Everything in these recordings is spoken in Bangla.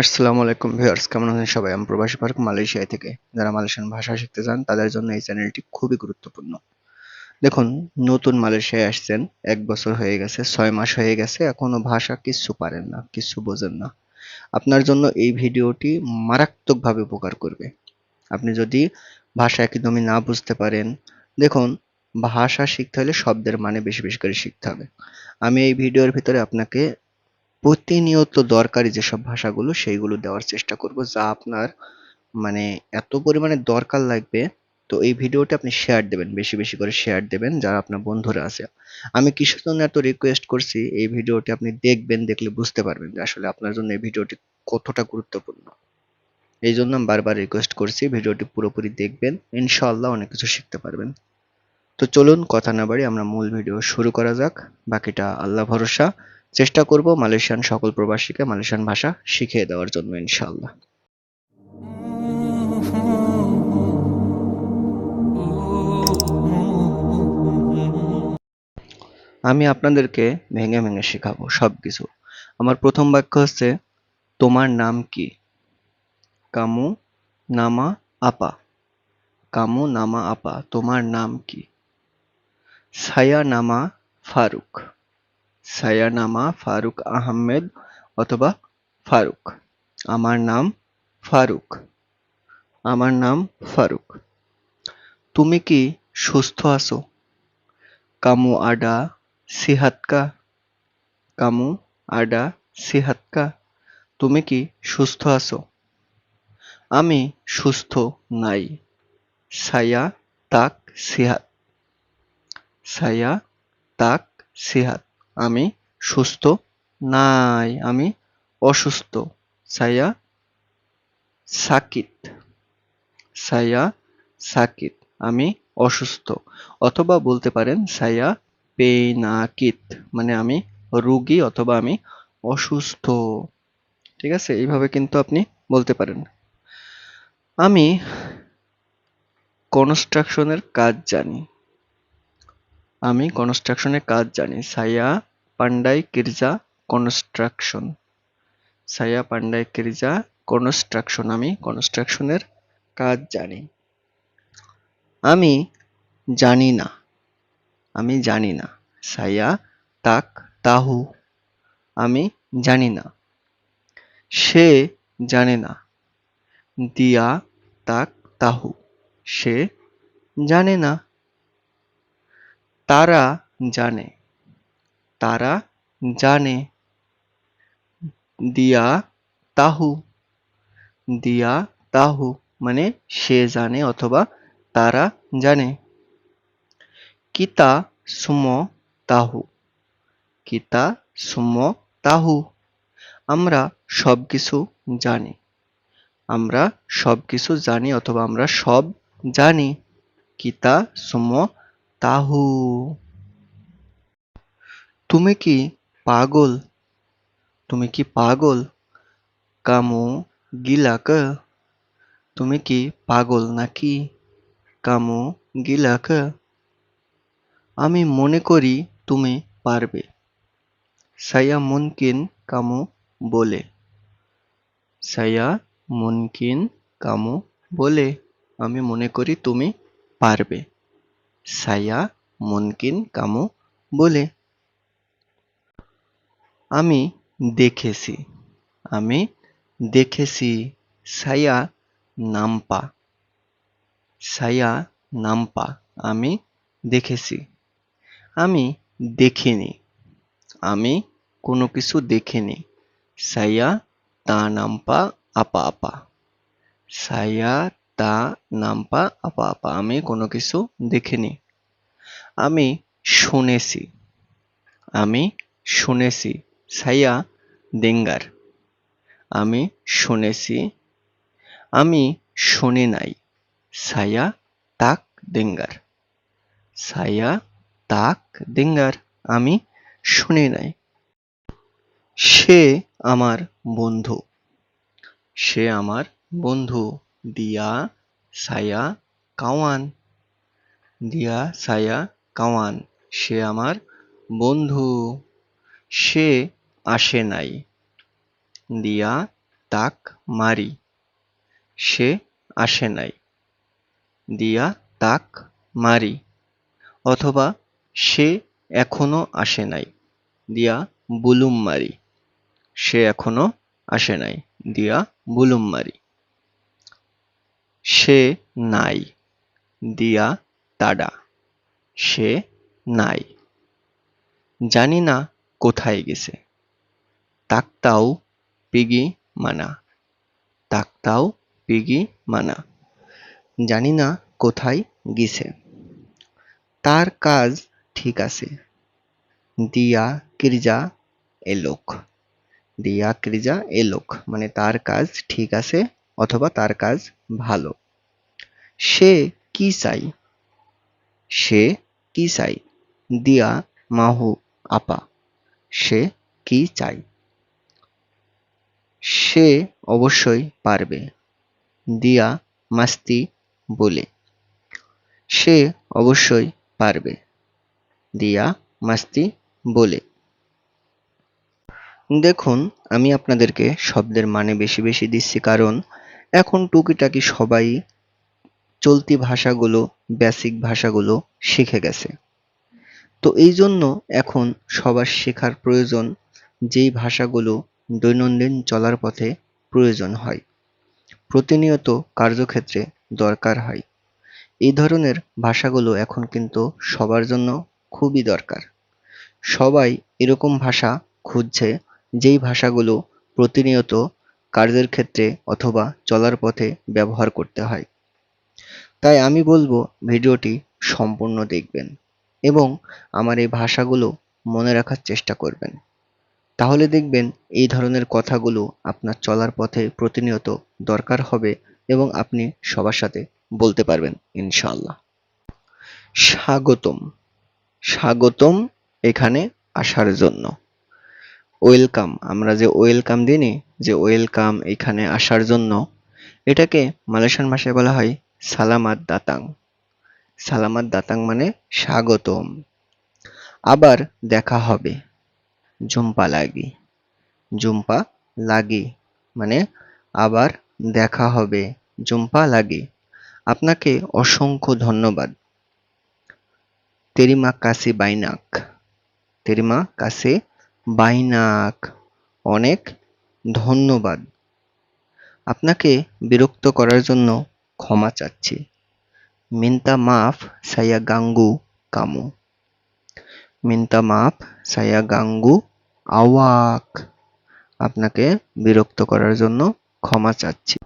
আসসালামু আলাইকুম ভিউয়ার্স, কেমন আছেন সবাই? আমি প্রবাসী পার্ক মালয়েশিয়া থেকে। যারা মালয়েশিয়ান ভাষা শিখতে চান, তাদের জন্য এই চ্যানেলটি খুবই গুরুত্বপূর্ণ। দেখুন, নতুন মালয়েশিয়ায় আসছেন, এক বছর হয়ে গেছে, ছয় মাস হয়ে গেছে, এখনও ভাষা কিচ্ছু পারেন না কিচ্ছু বোঝেন না। আপনার জন্য এই ভিডিওটি মারাত্মকভাবে উপকার করবে। আপনি যদি ভাষা একদমই না বুঝতে পারেন, দেখুন, ভাষা শিখতে হলে শব্দের মানে বেশি বেশি করে শিখতে হবে। আমি এই ভিডিওর ভিতরে আপনাকে প্রতিনিয়ত দরকারি যেসব ভাষাগুলো, সেইগুলো দেওয়ার চেষ্টা করব যা আপনার মানে এত পরিমাণে দরকার লাগবে। তো এই ভিডিওটা আপনি শেয়ার দেবেন, বেশি বেশি করে শেয়ার দেবেন যারা আপনার বন্ধুরা আছে। আমি কিসের জন্য এত রিকোয়েস্ট করছি, এই ভিডিওটি আপনি দেখবেন, দেখলে বুঝতে পারবেন যে আসলে আপনার জন্য এই ভিডিওটি কতটা গুরুত্বপূর্ণ। এই জন্য আমি বারবার রিকোয়েস্ট করছি, ভিডিওটি পুরোপুরি দেখবেন, ইনশাআল্লাহ অনেক কিছু শিখতে পারবেন। তো চলুন, কথা না বাড়ি আমরা মূল ভিডিও শুরু করা যাক। বাকিটা আল্লাহ ভরসা। চেষ্টা করব মালয়েশিয়ান সকল প্রবাসীকে মালয়েশিয়ান ভাষা শিখিয়ে দেওয়ার জন্য, ইনশাআল্লাহ। আমি আপনাদেরকে ভেঙে ভেঙে শেখাবো সবকিছু। আমার প্রথম বাক্য হচ্ছে, তোমার নাম কি? কামু নামা আপা। কামু নামা আপা, তোমার নাম কি? সায়া নামা ফারুক। সায়া নামা ফারুক আহমেদ অথবা ফারুক। আমার নাম ফারুক। আমার নাম ফারুক। তুমি কি সুস্থ আছো? কামু আডা সিহাতকা। কামু আডা সিহাতকা। তুমি কি সুস্থ আছো? আমি সুস্থ নাই। সায়া তাক সিহাত। সায়া তাক সিহাত। আমি সুস্থ? নাই, আমি অসুস্থ। সাইয়া সাকিত। সাইয়া সাকিত, আমি অসুস্থ। অথবা বলতে পারেন, সাইয়া পেনাকিত মানে আমি রুগী অথবা আমি অসুস্থ। ঠিক আছে? এইভাবে কিন্তু আপনি বলতে পারেন। আমি কনস্ট্রাকশনের কাজ জানি। আমি কনস্ট্রাকশনের কাজ জানি। সায়া পান্ডাই কিরজা কনস্ট্রাকশন সায়া পান্ডাই কিরজা কনস্ট্রাকশন আমি কনস্ট্রাকশনের কাজ জানি। আমি জানি না। আমি জানি না। সায়া তাক তাহু। আমি জানি না। সে জানে না। দিয়া তাক তাহু। সে জানে না। তারা জানে। তারা জানে। দিয়া তাহু। দিয়া তাহু মানে সে জানে অথবা তারা জানে। কিতা সুম তাহু। কিতা সুম তাহু। আমরা সবকিছু জানি। আমরা সবকিছু জানি অথবা আমরা সব জানি। কিতা সুম তাহু। তুমি কি পাগল? তুমি কি পাগল? কামু গিলাক। তুমি কি পাগল নাকি? কামু গিলাক। আমি মনে করি তুমি পারবে। সায়া মুনকিন কামু বলে। সায়া মুনকিন কামু বলে। আমি মনে করি তুমি পারবে। সায়া মুনকিন, কামু বলে, আমি দেখেছি আমি দেখেছি সায়া নাম্পা সায়া নাম্পা, আমি দেখেছি। আমি দেখিনি, আমি কোনো কিছু দেখিনি। সায়া তা নাম্পা, আপা আপা। সায়া তা নাম্পা আপা আপা, আমি কোনো কিছু দেখিনি। আমি শুনেছি আমি শুনেছি সাইয়া দেঙ্গার। আমি শুনেছি, আমি শুনি নাই সায়া তাক দেঙ্গার। সায়া তাক দেঙ্গার, আমি শুনি নাই। সে আমার বন্ধু, সে আমার বন্ধু। দিয়া সায়া কাওয়ান দিয়া সায়া কাওয়ান সে আমার বন্ধু। সে আসে নাই। দিয়া তাক মারি। সে আসে নাই। দিয়া তাক মারি। অথবা সে এখনও আসে নাই। দিয়া বুলুম মারি। সে এখনও আসে নাই। দিয়া বুলুম মারি। সে নাই, দিয়া তাডা, সে নাই। জানি না কোথায় গেছে। তাকতাও পিগি মানা, তাকতাও পিগি মানা। জানি না কোথায় গেছে। তার কাজ ঠিক আছে। দিয়া কিরজা এলোক দিয়া ক্রিজা এলোক মানে তার কাজ ঠিক আছে অথবা তার কাজ ভালো। সে কি চাই? সে কি চাই? দিয়া মাহু আপা, সে কি চাই? সে অবশ্যই পারবে, দিয়া মাস্তি বলে। সে অবশ্যই পারবে, দিয়া মাস্তি বলে। দেখুন, আমি আপনাদেরকে শব্দের মানে বেশি বেশি দিচ্ছি, কারণ এখন টুকিটাকি সবাই চলতি ভাষাগুলো বেসিক ভাষাগুলো শিখে গেছে। তো এই জন্য এখন সবার শেখার প্রয়োজন যেই ভাষাগুলো দৈনন্দিন চলার পথে প্রয়োজন হয়। প্রতিনিয়ত কার্যক্ষেত্রে দরকার হয়। এই ধরনের ভাষাগুলো এখন কিন্তু সবার জন্য খুবই দরকার। সবাই এরকম ভাষা খুঁজছে যেই ভাষাগুলো প্রতিনিয়ত কাজের ক্ষেত্রে অথবা চলার পথে ব্যবহার করতে হয়। তাই আমি বলব ভিডিওটি সম্পূর্ণ দেখবেন এবং আমার এই ভাষাগুলো মনে রাখার চেষ্টা করবেন। তাহলে দেখবেন এই ধরনের কথাগুলো আপনার চলার পথে প্রতিনিয়ত দরকার হবে এবং আপনি সবার সাথে বলতে পারবেন, ইনশাআল্লাহ। স্বাগতম। স্বাগতম এখানে আসার জন্য। ওয়েলকাম। আমরা যে ওয়েলকাম দিই যে ওয়েলকাম এখানে আসার জন্য, এটাকে মালয়েশিয়ান ভাষায় বলা হয় সালামাত দাতাং। সালামাত দাতাং মানে স্বাগতম। আবার দেখা হবে। জুম্পা লাগি। জুম্পা লাগি মানে আবার দেখা হবে। জুম্পা লাগি। আপনাকে অসংখ্য ধন্যবাদ। তেরিমা কাসি বাইনাক। তেরিমা কাসে বাইনাক। অনেক ধন্যবাদ। আপনাকে বিরক্ত করার জন্য ক্ষমা চাচ্ছি। মিন্তা মাফ সায়া গাঙ্গু কামু। মিন্তা মাফ সায়া গাঙ্গু আওয়াক। আপনাকে বিরক্ত করার জন্য ক্ষমা চাচ্ছি।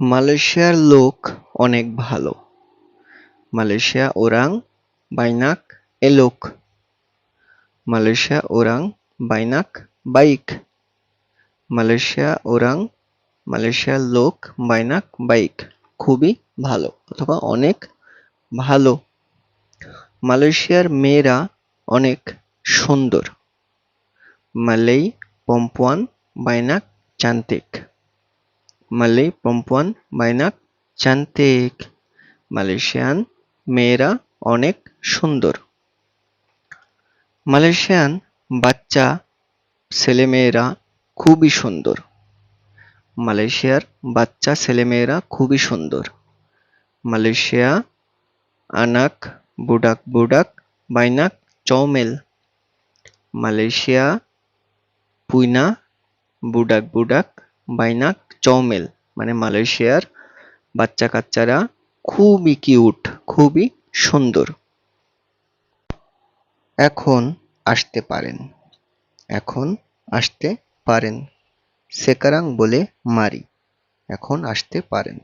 মালয়েশিয়ার লোক অনেক ভালো। মালয়েশিয়া ওরাং বাইনাক এলোক মালয়েশিয়া ওরাং বাইনাক বাইক। মালয়েশিয়া ওরাং মালয়েশিয়ার লোক বাইনাক বাইক। খুবই ভালো অথবা অনেক ভালো। মালয়েশিয়ার মেয়েরা অনেক সুন্দর। মালেই পম্পুয়ান বাইনাক চান্তিক। মালেই পম্পুয়ান বাইনাক চান্তিক। মালয়েশিয়ান মেয়েরা অনেক সুন্দর। মালয়েশিয়ান বাচ্চা ছেলেমেয়েরা খুবই সুন্দর। মালয়েশিয়ার বাচ্চা ছেলেমেয়েরা খুবই সুন্দর। মালয়েশিয়া, আনাক, বুডাক বুডাক, বাইনাক চৌমেল মালয়েশিয়া, পুইনা, বুডাক বুডাক, বাইনাক চৌমেল মানে মালয়েশিয়ার বাচ্চা কাচ্চারা খুবই কিউট, খুবই সুন্দর। এখন আসতে পারেন। এখন আসতে পারেন। সেকারাং বলে মারি। এখন আসতে পারেন।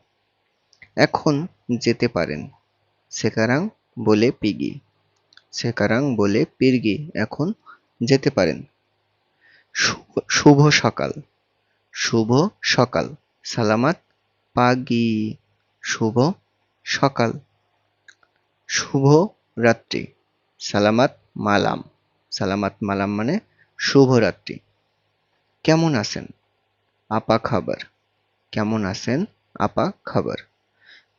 এখন যেতে পারেন। সেকারাং বলে পিগি। সেকারাং বলে পিরগি। এখন যেতে পারেন। শুভ- সকাল। শুভ সকাল। সালামাত পাগি। শুভ সকাল। শুভ রাত্রি। সালামাত মালাম। সালামাত মালাম মানে শুভরাত্রি কেমন আছেন? আপা খাবার। কেমন আছেন আপা খাবার?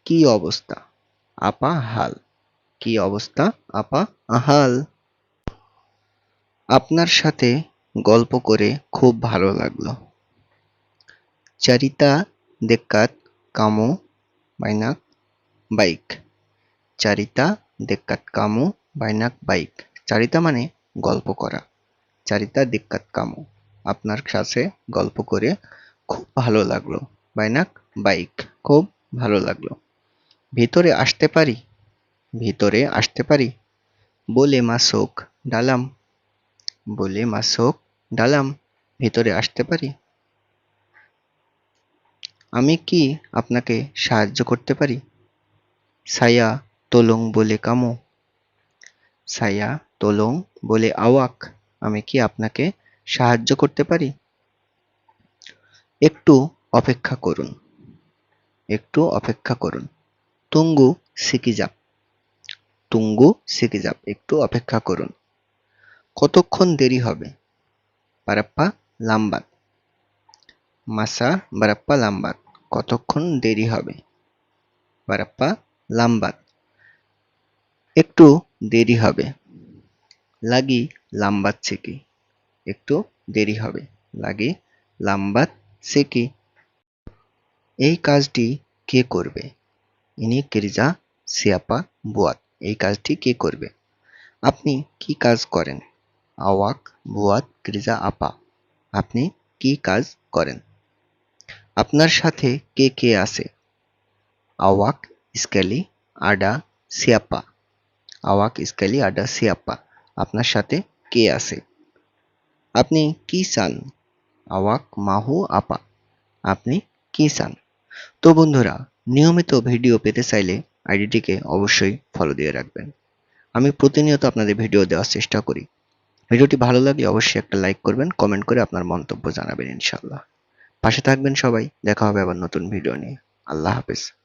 কি অবস্থা? আপা হাল। কি অবস্থা আপা হাল? আপনার সাথে গল্প করে খুব ভালো লাগল। Carita dekat kamu banyak baik. চারিতা দেক্কাত কামু বাইনাক বাইক। চারিতা মানে গল্প করা। চারিতা দেক্কাত কামু। আপনার সাথে গল্প করে খুব ভালো লাগল। বাইনাক বাইক খুব ভালো লাগল। ভিতরে আসতে পারি? ভিতরে আসতে পারি? বলে মাসুক ডালাম। বলে মাসুক ডালাম। ভিতরে আসতে পারি? আমি কি আপনাকে সাহায্য করতে পারি? saya তোলং বলে কামো। saya তোলং বলে awak আমি কি আপনাকে সাহায্য করতে পারি? একটু অপেক্ষা করুন। একটু অপেক্ষা করুন। তুঙ্গু সিকিজাপ তুঙ্গু সিকিজাপ একটু অপেক্ষা করুন। কতক্ষণ দেরি হবে? বারাপ্পা, লাম্বাত। মাসা, বারাপ্পা, লাম্বাত। কতক্ষণ দেরি হবে? বারাপ্পা, লাম্বাত। একটু দেরি হবে। লাগি লাম্বাত সিকি। একটু দেরি হবে। লাগি লাম্বাত সিকি এই কাজটি কে করবে? ইনি কিরজা সিয়াপা বুয়াত। এই কাজটি কে করবে? আপনি কি কাজ করেন? আওয়াক বুয়াত ক্রিজা আপা, আপনি কি কাজ করেন? আপনার সাথে কে কে আছে? আওয়াক স্কেলি আডা সিয়াপা, আওয়াক স্কেলি আডা সিয়াপা, আপনার সাথে কে আছে? আপনি কি চান? আওয়াক, মাহু, আপা। আপনি কি চান? তো বন্ধুরা, নিয়মিত ভিডিও পেতে চাইলে আইডিটিকে অবশ্যই ফলো দিয়ে রাখবেন। আমি প্রতিনিয়ত আপনাদের ভিডিও দেওয়ার চেষ্টা করি। ভিডিওটি ভালো লাগলে অবশ্যই একটা লাইক করবেন, কমেন্ট করে আপনার মন্তব্য জানাবেন ইনশাল্লাহ পাশে থাকবেন সবাই, দেখা হবে আবার নতুন ভিডিও নিয়ে। আল্লাহ হাফেজ।